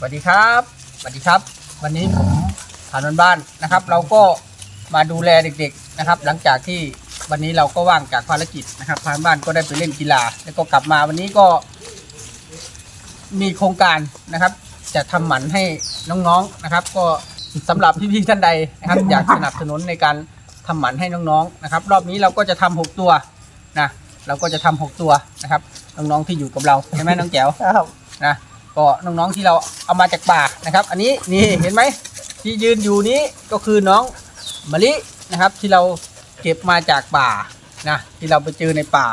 สวัสดีครับสวัสดีครับ วันนี้ผมผ่านบ้านๆนะครับ เราก็มาดูแลเด็ก ๆนะครับ หลังจากที่วันนี้เราก็ว่างจากภารกิจนะครับผ่านบ้านก็ได้ไปเล่นกีฬา แล้วก็กลับมาวันนี้ก็ มีโครงการนะครับ จะทำหมันให้น้องๆนะครับ ก็สำหรับพี่ๆท่านใดนะครับ อยากสนับสนุนในการทำหมันให้น้องๆนะครับ รอบนี้เราก็จะทำหกตัวนะเราก็จะทำหกตัวนะครับน้องๆที่อยู่กับเราใช่ไหมน้องแจ๋วครับนะ ก็น้องๆที่เราเอามาจากป่านะครับ อันนี้นี่เห็นไหมที่ยืนอยู่นี้ก็คือน้องมะลินะครับ ที่เราเก็บมาจากป่านะที่เราไปเจอในป่า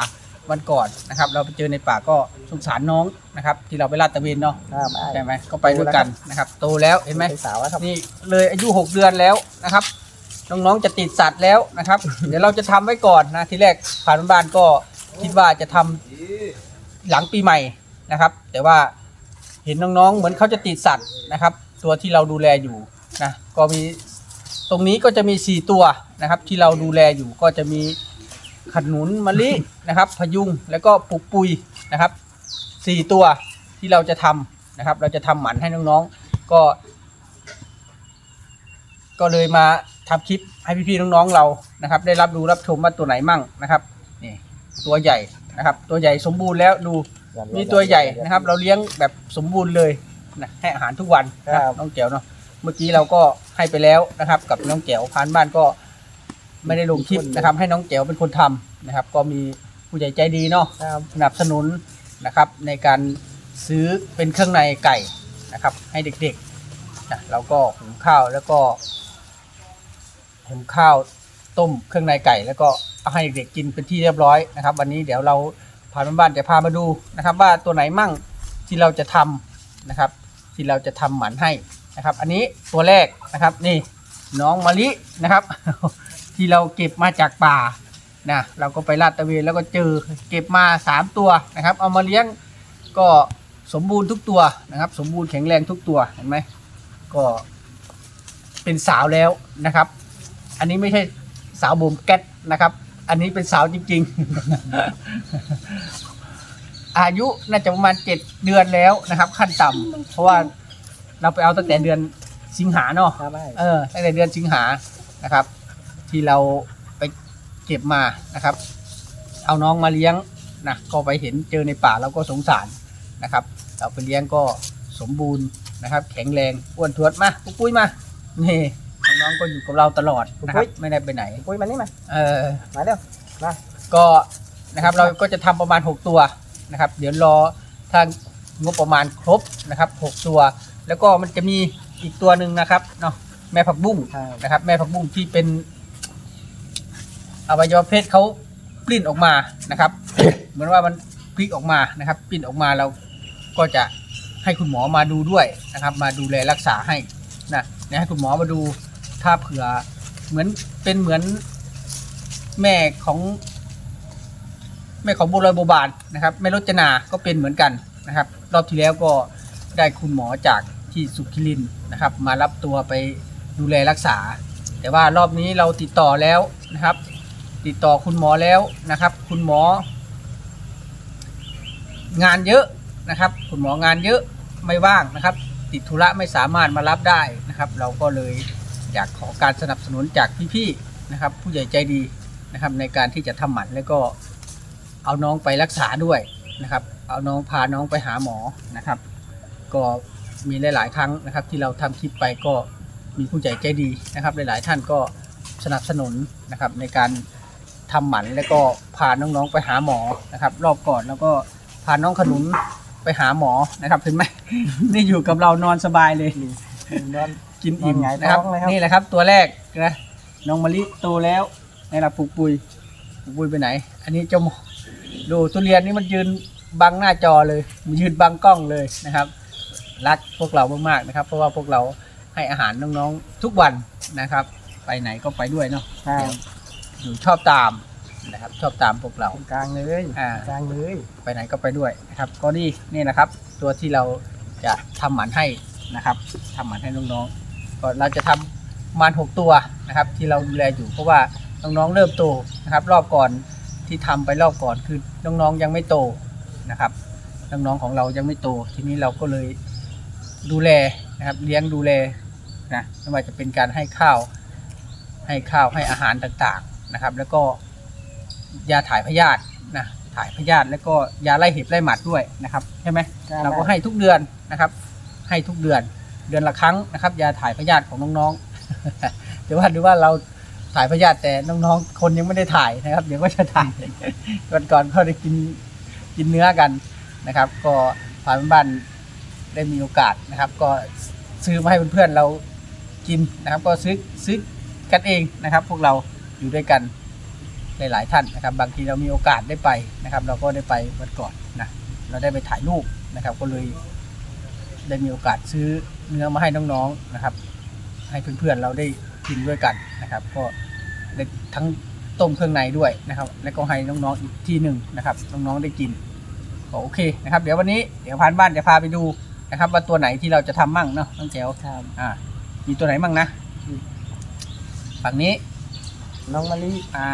วันก่อนนะครับ เราไปเจอในป่าก็สงสารน้องนะครับ ที่เราไปลาดตระเวนเนาะครับใช่ไหมก็ไปด้วยกันนะครับโตแล้วเห็นไหมเป็นสาวแล้วครับนี่เลยอายุ 6 เดือนแล้วนะครับน้องๆจะติดสัตว์แล้วนะครับ เดี๋ยวเราจะทำไว้ก่อนนะทีแรกผ่านบ้านๆก็คิดว่าจะทำหลังปีใหม่นะครับ แต่ว่า เห็นน้องๆ เหมือนเขาจะติดสัตว์นะครับ ตัวที่เราดูแลอยู่นะก็มีตรงนี้ก็จะมี 4 ตัวนะครับ ที่เราดูแลอยู่ก็จะมีขนุนมะลินะครับ พยุงแล้วก็ปุกปุยนะครับสี่ตัวที่เราจะทำนะครับ เราจะทำหมันให้น้องๆก็ ก็เลยมาทำคลิปให้พี่ๆน้องๆเรานะครับ ได้รับดูรับชมว่าตัวไหนมั่งนะครับนี่ตัวใหญ่นะครับ ตัวใหญ่สมบูรณ์แล้วดู มีตัวใหญ่นะครับ เราเลี้ยงแบบสมบูรณ์เลยนะให้อาหารทุกวันนะน้องแจ๋วเนาะเมื่อกี้เราก็ให้ไปแล้วนะครับ กับน้องแจ๋วพานบ้านก็ไม่ได้ลงคลิปนะครับ ให้น้องแจ๋วเป็นคนทำนะครับ ก็มีผู้ใหญ่ใจดีเนาะครับสนับสนุนนะครับ ในการซื้อเป็นเครื่องในไก่นะครับ ให้เด็กๆนะเราก็หุงข้าวแล้วก็หุงข้าวต้มเครื่องในไก่ แล้วก็เอาให้เด็กๆกินเป็นที่เรียบร้อยนะครับ วันนี้เดี๋ยวเรา ผ่านบ้านๆจะพามาดูนะครับ ว่าตัวไหนมั่งที่เราจะทำนะครับ ที่เราจะทำหมันให้นะครับ อันนี้ตัวแรกนะครับนี่น้องมะลินะครับ ที่เราเก็บมาจากป่านะเราก็ไปลาดตะเวนแล้วก็เจอเก็บมาสามตัวนะครับ เอามาเลี้ยงก็สมบูรณ์ทุกตัวนะครับ สมบูรณ์แข็งแรงทุกตัวเห็นไหมก็เป็นสาวแล้วนะครับ อันนี้ไม่ใช่สาวบ่มแก๊สนะครับ อันนี้เป็นสาวจริง ๆ อายุน่าจะประมาณเจ็ดเดือนแล้วนะครับ ขั้นต่ำเพราะว่าเราไปเอาตั้งแต่เดือนสิงหาเนาะ ครับไม่เออตั้งแต่เดือนสิงหานะครับ ที่เราไปเก็บมานะครับ เอาน้องมาเลี้ยงนะก็ไปเห็นเจอในป่าเราก็สงสารนะครับ เราไปเลี้ยงก็สมบูรณ์นะครับ แข็งแรงอ้วนทวดมาปุ๊กปุ้ยมานี่ น้องๆก็อยู่กับเราตลอดนะครับไม่ได้ไปไหนปุ้ยมานี่มาเออมาเร็วมาก็นะครับเราก็จะทำประมาณ 6 ตัวนะครับ เดี๋ยวรอถ้างบประมาณครบนะครับ 6 ตัว แล้วก็มันจะมีอีกตัวหนึ่งนะครับเนาะแม่ผักบุ้งครับนะครับ แม่ผักบุ้งที่เป็นอวัยวะเพศเขาปลิ้นออกมานะครับ เหมือนว่ามันพลิกออกมานะครับปลิ้นออกมาเราก็จะให้คุณหมอมาดูด้วยนะครับ มาดูแลรักษาให้นะเดี๋ยวให้คุณหมอมาดู ถ้าเผื่อเหมือนเป็นเหมือนแม่ของ แม่ของบัวลอยโบบานนะครับแม่รจนาก็เป็นเหมือนกันนะครับ รอบที่แล้วก็ได้คุณหมอจากที่สุขิรินนะครับ มารับตัวไปดูแลรักษา แต่ว่ารอบนี้เราติดต่อแล้วนะครับ ติดต่อคุณหมอแล้วนะครับ คุณหมอ งานเยอะนะครับ คุณหมองานเยอะไม่ว่างนะครับ ติดธุระไม่สามารถมารับได้นะครับ เราก็เลย อยากขอการสนับสนุนจากพี่ๆนะครับ ผู้ใหญ่ใจดีนะครับ ในการที่จะทำหมันแล้วก็เอาน้องไปรักษาด้วยนะครับ เอาน้องพาน้องไปหาหมอนะครับ ก็มีหลาย ๆ ครั้งนะครับ ที่เราทำคลิปไปก็มีผู้ใหญ่ใจดีนะครับ หลาย ๆ ท่านก็สนับสนุนนะครับในการทำหมันแล้วก็พาน้องๆไปหาหมอนะครับ รอบก่อนแล้วก็พาน้องขนุนไปหาหมอนะครับเห็นไหมนี่อยู่กับเรานอนสบายเลยนอน กินอิ่มนอนหงายนะครับท้องเลยครับ นี่แหละครับตัวแรกนะน้องมะลิโตแล้วในระปุกปุยปุกปุยไปไหน อันนี้เจ้าหมอดูทุเรียนนี่มันยืนบังหน้าจอเลยมันยืนบังกล้องเลยนะครับ รักพวกเรามากๆนะครับ เพราะว่าพวกเราให้อาหารน้องๆทุกวันนะครับ ไปไหนก็ไปด้วยเนาะครับอยู่ชอบตามนะครับ ชอบตามพวกเราตรงกลางเลยอ่า กลางเลยไปไหนก็ไปด้วยนะครับ ก็นี่นี่นะครับ ตัวที่เราจะทำหมันให้นะครับทำหมันให้น้องๆ ก็เราจะทำประมาณหกตัวนะครับ ที่เราดูแลอยู่ เพราะว่าน้องๆเริ่มโตนะครับ รอบก่อนที่ทำไปรอบก่อนคือน้องๆยังไม่โตนะครับน้องๆของเรายังไม่โต ทีนี้เราก็เลยดูแลนะครับ เลี้ยงดูแลนะไม่ว่าจะเป็นการให้ข้าว ให้ข้าวให้อาหารต่างๆนะครับ แล้วก็ยาถ่ายพยาธินะถ่ายพยาธิแล้วก็ยาไล่เห็บไล่หมัดด้วยนะครับใช่ไหมเราก็ให้ทุกเดือนนะครับ ให้ทุกเดือน เดือนละครั้งนะครับ ยาถ่ายพยาธิของน้องๆแต่ว่าดูว่าเราถ่ายพยาธิแต่น้องๆ คนยังไม่ได้ถ่ายนะครับ เดี๋ยวก็จะถ่ายก่อนก่อนเขาได้กินกินเนื้อกันนะครับ ก็ผ่านบ้านได้มีโอกาสนะครับ ก็ซื้อมาให้เพื่อนๆเรากินนะครับ ก็ซื้อซื้อกันเองนะครับ พวกเราอยู่ด้วยกันหลายๆท่านนะครับ บางทีเรามีโอกาสได้ไปนะครับ เราก็ได้ไปวันก่อนนะเราได้ไปถ่ายรูปนะครับ ก็เลย ได้มีโอกาสซื้อเนื้อมาให้น้องๆนะครับ ให้เพื่อนๆเราได้กินด้วยกันนะครับ ก็ได้ทั้งต้มเครื่องในด้วยนะครับ แล้วก็ให้น้องๆอีกที่หนึ่งนะครับน้องๆได้กินก็โอเคนะครับ เดี๋ยววันนี้เดี๋ยวพานบ้านจะพาไปดูนะครับ ว่าตัวไหนที่เราจะทำมั่งเนาะน้องแจ๋วครับอ่า มีตัวไหนมั่งนะฝั่งนี้น้องมะลิอ่า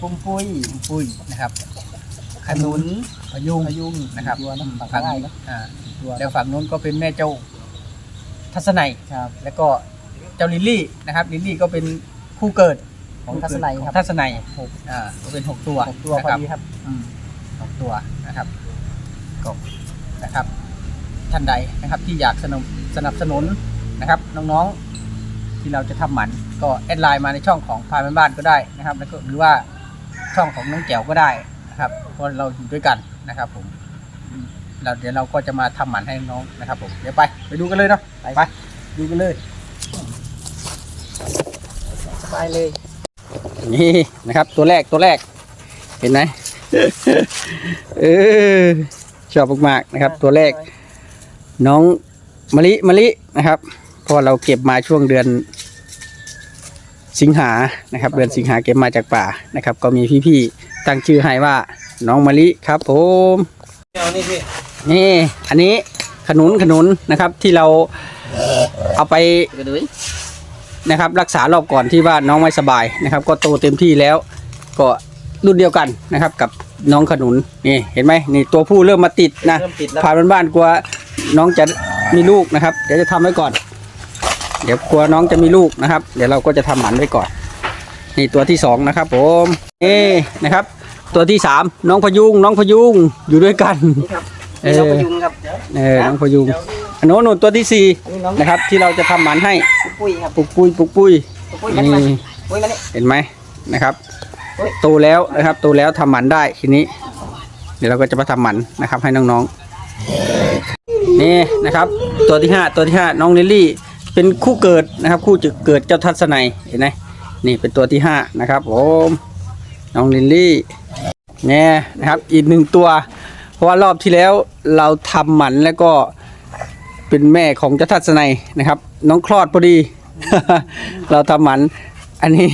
ปุ้มปุ้ยปุ้ยนะครับขนุนพยุงพยุงนะครับตัวนะฝั่งฝั่งใต้นี้นะอ่า ตัวแล้วฝั่งนู้นก็เป็นแม่เจ้าทัศนัยครับ แล้วก็เจ้าลิลลี่นะครับลิลลี่ก็เป็นคู่เกิดของทัศนัยของครับทัศนัยหกอ่าก็เป็นหกตัวหกตัวพอนะครับดีครับอืมหกตัวนะครับก็นะครับ ท่านใดนะครับที่อยากสนับสนับสนุนนะครับ น้องๆที่เราจะทำหมันก็แอดไลน์มาในช่องของพายบ้านๆก็ได้นะครับ แล้วก็หรือว่าช่องของน้องแจ๋วก็ได้นะครับเพราะเราอยู่ด้วยกันนะครับผมอืม เราเดี๋ยวเราก็จะมาทำหมันให้น้องๆนะครับผมเดี๋ยวไปไปดูกันเลยเนาะไปไปดูกันเลยสบายเลย นี่นะครับ ตัวแรกตัวแรก เห็นไหมเออชอบมากๆนะครับ ตัวแรก น้องมะลิมะลินะครับเพราะเราเก็บมาช่วงเดือนสิงหานะครับ เดือนสิงหาเก็บมาจากป่านะครับ ก็มีพี่ๆตั้งชื่อให้ว่าน้องมะลิครับผมเอานี่พี่ นี่อันนี้ขนุนขนุนนะครับที่เราเอาไปกระดุยนะครับรักษารอบก่อนที่ว่าน้องไม่สบายนะครับ ก็โตเต็มที่แล้ว ก็รุ่นเดียวกันนะครับกับน้องขนุนนี่เห็นไหมนี่ตัวผู้เริ่มมาติดนะเริ่มติดแล้วผ่านบ้านๆกลัวน้องจะมีลูกนะครับ เดี๋ยวจะทำไว้ก่อน เดี๋ยวกลัวน้องจะมีลูกนะครับ เดี๋ยวเราก็จะทำหมันไว้ก่อน นี่ตัวที่สองนะครับ ผมนี่นะครับ ตัวที่สามน้องพยุงน้องพยุงอยู่ด้วยกัน นี่ครับเออนี่น้องพยุงครับเออน้องพยุงอันโน้นนู่นตัวที่สี่อันนี้น้องนะครับ ที่เราจะทำหมันให้ปุ้ยครับปุกปุยปุกปุยปุ้ยมานี่มานี่ปุ้ยมานี่เห็นไหมนะครับเฮ้ยโตแล้วนะครับโตแล้วทำหมันได้ทีนี้ เดี๋ยวเราก็จะมาทำหมันนะครับ ให้น้องๆนี่นะครับ ตัวที่ห้าตัวที่ห้าน้องลิลลี่ เป็นคู่เกิดนะครับ คู่จึกเกิดเจ้าทัศนัยเห็นไหมนี่เป็นตัวที่ห้านะครับผมน้องลิลลี่เนี่ยนะครับอีกหนึ่งตัวเพ ราะว่ารอบที่แล้วเราทำหมันแล้วก็เป็นแม่ของเจ้าทัศนัยนะครับ น้องคลอดพอดี เราทำหมัน อันนี้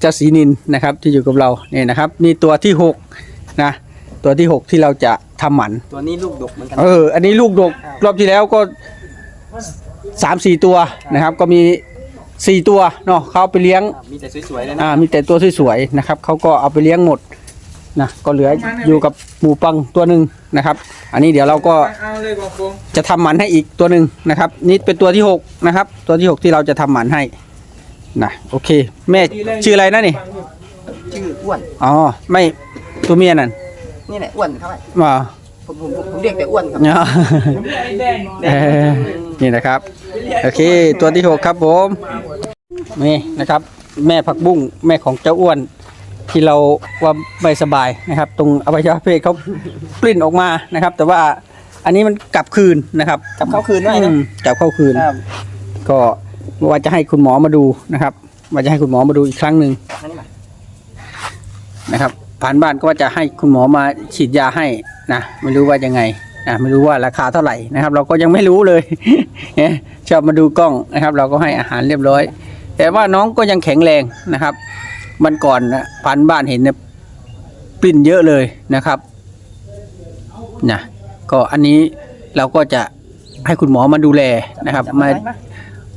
เจ้าสีนินนะครับที่อยู่กับเราเนี่ยนะครับ นี่ตัวที่หกนะตัวที่หกที่เราจะทำหมัน ตัวนี้ลูกดกเหมือนกันเอออันนี้ลูกดกรอบที่แล้วก็สามสี่ตัวนะครับ ก็มีสี่ตัวเนาะเขาเอาไปเลี้ยงมีแต่สวยๆเลยนะอ่ามีแต่ตัวสวยๆนะครับเขาก็เอาไปเลี้ยงหมด นะก็เหลืออยู่กับหมูปังตัวหนึ่งนะครับ อันนี้เดี๋ยวเราก็จะทำหมันให้อีกตัวหนึ่งนะครับ นี่เป็นตัวที่หกนะครับ ตัวที่หกที่เราจะทำหมันให้นะโอเค แม่ชื่ออะไรนะนี่ชื่ออ้วนอ๋อไม่ตัวเมียนั่นนี่แหละอ้วนครับมาผมผมผมเรียกแต่อ้วนครับเนาะเออนี่นะครับโอเค ตัวที่หกครับผมนี่นะครับ แม่ผักบุ้งแม่ของเจ้าอ้วน ที่เราว่าไม่สบายนะครับ ตรงอวัยวะเพศเขาปลิ้นออกมานะครับ แต่ว่าอันนี้มันกลับคืนนะครับกลับเข้าคืนด้วยอืนะมกลับเข้าคืน ครับ ก็ว่าจะให้คุณหมอมาดูนะครับ ว่าจะให้คุณหมอมาดูอีกครั้งหนึ่งอันนี้มานะครับ ผ่านบ้านก็ว่าจะให้คุณหมอมาฉีดยาให้นะไม่รู้ว่ายังไงนะไม่รู้ว่าราคาเท่าไหร่นะครับ เราก็ยังไม่รู้เลย เนี่ยชอบมาดูกล้องนะครับ เราก็ให้อาหารเรียบร้อย แต่ว่าน้องก็ยังแข็งแรงนะครับ มันก่อนนะผ่านบ้านเห็นเนี่ยปริ่นเยอะเลยนะครับนะก็อันนี้เราก็จะให้คุณหมอมาดูแลนะครับจัมาไว้มา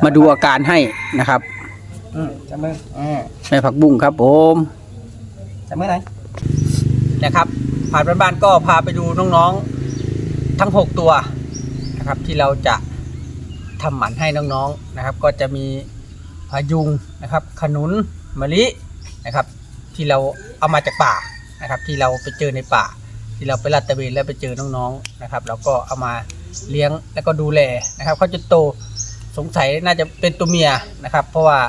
มาดูอาการให้นะครับอืมจับมืออ่าแม่ผักบุ้งครับผมจับมือไหนนะครับผ่านบ้านๆก็พาไปดูน้องๆทั้ง 6 ตัวนะครับนะครับที่เราจะทำหมันให้น้องๆนะครับ ก็จะมีพายุงนะครับ ขนุนมะลิ นะครับ ที่เราเอามาจากป่านะครับ ที่เราไปเจอในป่า ที่เราไปลาดตระเวนแล้วไปเจอน้องๆนะครับเราก็เอามาเลี้ยงแล้วก็ดูแลนะครับเขาจะโตสงสัยน่าจะเป็นตัวเมียนะครับ เพราะว่า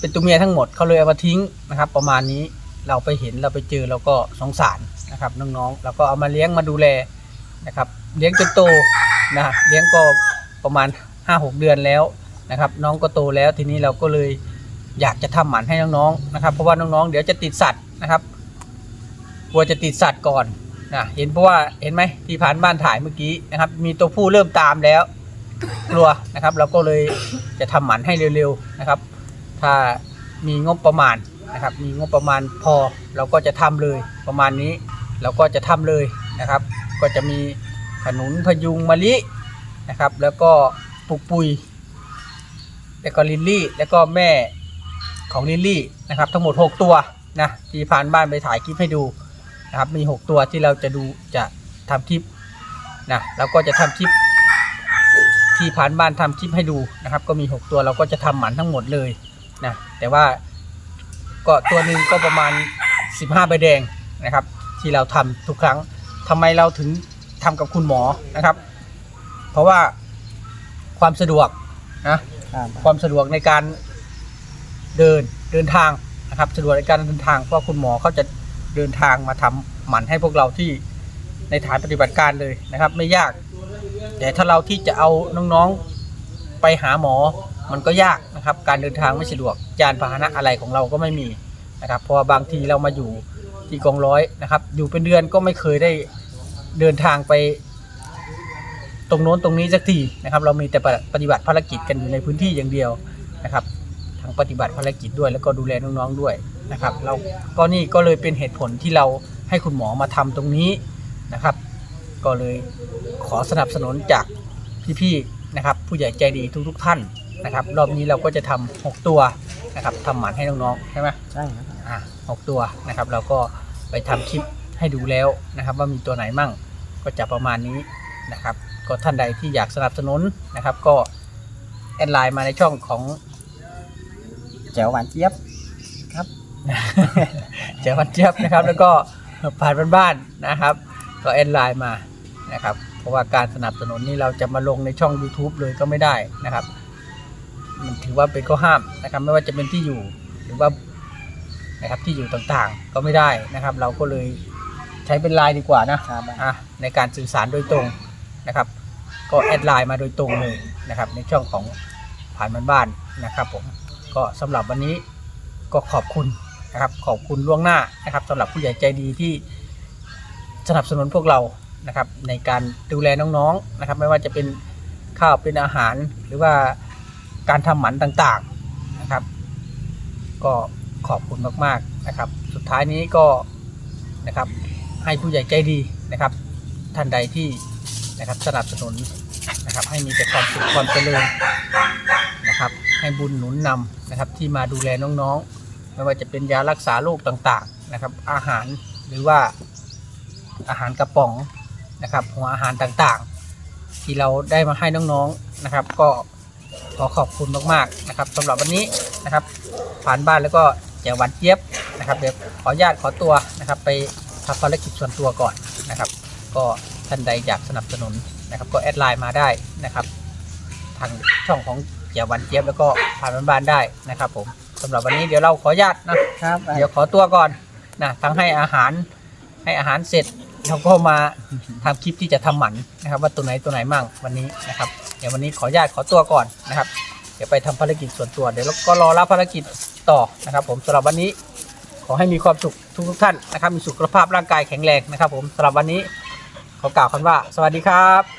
เป็นตัวเมียทั้งหมดเขาเลยเอามาทิ้งนะครับ ประมาณนี้เราไปเห็นเราไปเจอเราก็สงสารนะครับน้องๆเราก็เอามาเลี้ยงมาดูแลนะครับ เลี้ยงจนโตนะเลี้ยงก็ประมาณ5-6เดือนแล้วนะครับ น้องก็โตแล้วทีนี้เราก็เลย อยากจะทำหมันให้น้องๆนะครับ เพราะว่าน้องๆ เดี๋ยวจะติดสัตว์นะครับกลัวจะติดสัตว์ก่อนนะเห็นเพราะว่าเห็นไหมที่ผ่านบ้านถ่ายเมื่อกี้นะครับ มีตัวผู้เริ่มตามแล้ว กลัวนะครับ เราก็เลยจะทำหมันให้เร็วๆนะครับ ถ้ามีงบประมาณนะครับ มีงบประมาณพอเราก็จะทำเลยประมาณนี้ เราก็จะทำเลยนะครับ ก็จะมีขนุนพยุงมะลินะครับ แล้วก็ปุกปุยแล้วก็ลิลลี่ แล้วก็แม่ ของลิลลี่นะครับทั้งหมด 6 ตัวนะที่ผ่านบ้านไปถ่ายคลิปให้ดูนะครับมี 6 ตัวที่เราจะดูจะทำคลิปนะแล้วก็จะทำคลิปที่ผ่านบ้านทำคลิปให้ดูนะครับ ก็มี 6 ตัวเราก็จะทำหมันทั้งหมดเลยนะแต่ว่าก็ตัวหนึ่งก็ประมาณ 15 ใบแดงนะครับ ที่เราทำทุกครั้งทำไมเราถึงทำกับคุณหมอนะครับ เพราะว่าความสะดวกนะครับความสะดวกในการ เดินเดินทางนะครับสะดวกในการเดินทางเพราะคุณหมอเขาจะเดินทางมาทำหมันให้พวกเราที่ในฐานปฏิบัติการเลยนะครับ ไม่ยาก แต่ถ้าเราที่จะเอาน้องๆไปหาหมอมันก็ยากนะครับ การเดินทางไม่สะดวกยานพาหนะอะไรของเราก็ไม่มีนะครับเพราะบางทีเรามาอยู่ที่กองร้อยนะครับ อยู่เป็นเดือนก็ไม่เคยได้เดินทางไป ตรงโน้นตรงนี้สักทีนะครับ เรามีแต่ปฏิบัติภารกิจกันอยู่ในพื้นที่อย่างเดียวนะครับ ปฏิบัติภารกิจด้วย แล้วก็ดูแลน้องๆด้วยนะครับ เราก็นี่ก็เลยเป็นเหตุผลที่เราให้คุณหมอมาทำตรงนี้นะครับ ก็เลยขอสนับสนุนจากพี่ๆนะครับ ผู้ใหญ่ใจดีทุกๆท่านนะครับ รอบนี้เราก็จะทำหกตัวนะครับทำหมันให้น้องๆใช่ไหมใช่ครับอะหกตัวนะครับ เราก็ไปทำคลิปให้ดูแล้วนะครับ ว่ามีตัวไหนมั่งก็จะประมาณนี้นะครับ ก็ท่านใดที่อยากสนับสนุนนะครับ ก็แอดไลน์มาในช่องของ แจ๋วหวานเจี๊ยบเจ้าวันเจี๊ยบนะครับ แล้วก็ผ่านบ้านๆนะครับ ก็แอดไลน์มานะครับ เพราะว่าการสนับสนุนนี่เราจะมาลงในช่อง YouTube เลยก็ไม่ได้นะครับ มันถือว่าเป็นข้อห้ามนะครับ ไม่ว่าจะเป็นที่อยู่หรือว่านะครับที่อยู่ต่างๆก็ไม่ได้นะครับ เราก็เลยใช้เป็นไลน์ดีกว่านะครับอะในการสื่อสารโดยตรงนะครับ ก็แอดไลน์มาโดยตรงเลยนะครับ ในช่องของผ่านบ้านๆนะครับผม ก็สำหรับวันนี้ก็ขอบคุณนะครับขอบคุณล่วงหน้านะครับสำหรับผู้ใหญ่ใจดีที่สนับสนุนพวกเรานะครับในการดูแลน้องๆนะครับ ไม่ว่าจะเป็นข้าวเป็นอาหารหรือว่าการทำหมันต่างๆนะครับ ก็ขอบคุณมากๆนะครับ สุดท้ายนี้ก็นะครับให้ผู้ใหญ่ใจดีนะครับ ท่านใดที่นะครับสนับสนุนนะครับให้มีแต่ความสุขความเจริญ ให้บุญหนุนนำนะครับที่มาดูแลน้องๆ ไม่ว่าจะเป็นยารักษาโรคต่างๆนะครับ อาหารหรือว่าอาหารกระป๋องนะครับหัวอาหารต่างๆ ที่เราได้มาให้น้องๆนะครับ ก็ขอขอบคุณมากๆนะครับสำหรับวันนี้นะครับ ผ่านบ้านแล้วก็แจวหวานเจี๊ยบนะครับเดี๋ยวขออนุญาตขอตัวนะครับ ไปทำภารกิจส่วนตัวก่อนนะครับ ก็ท่านใดอยากสนับสนุนนะครับ ก็แอดไลน์มาได้นะครับ ทางช่องของ แจวหวานเจี๊ยบแล้วก็ผ่านบ้านๆได้นะครับ ผมสำหรับวันนี้เดี๋ยวเราขออนุญาตนะครับเดี๋ยวขอตัวก่อนนะทั้งให้อาหารให้อาหารเสร็จเราก็มาทำคลิปที่จะทำหมันนะครับ ว่าตัวไหนตัวไหนมั่งวันนี้นะครับ เดี๋ยววันนี้ขออนุญาตขอตัวก่อนนะครับ เดี๋ยวไปทำภารกิจส่วนตัว เดี๋ยวเราก็รอรับภารกิจต่อนะครับ ผมสำหรับวันนี้ขอให้มีความสุขทุกทุกๆท่านนะครับ มีสุขภาพร่างกายแข็งแรงนะครับ ผมสำหรับวันนี้ขอกล่าวคำว่า สวัสดีครับ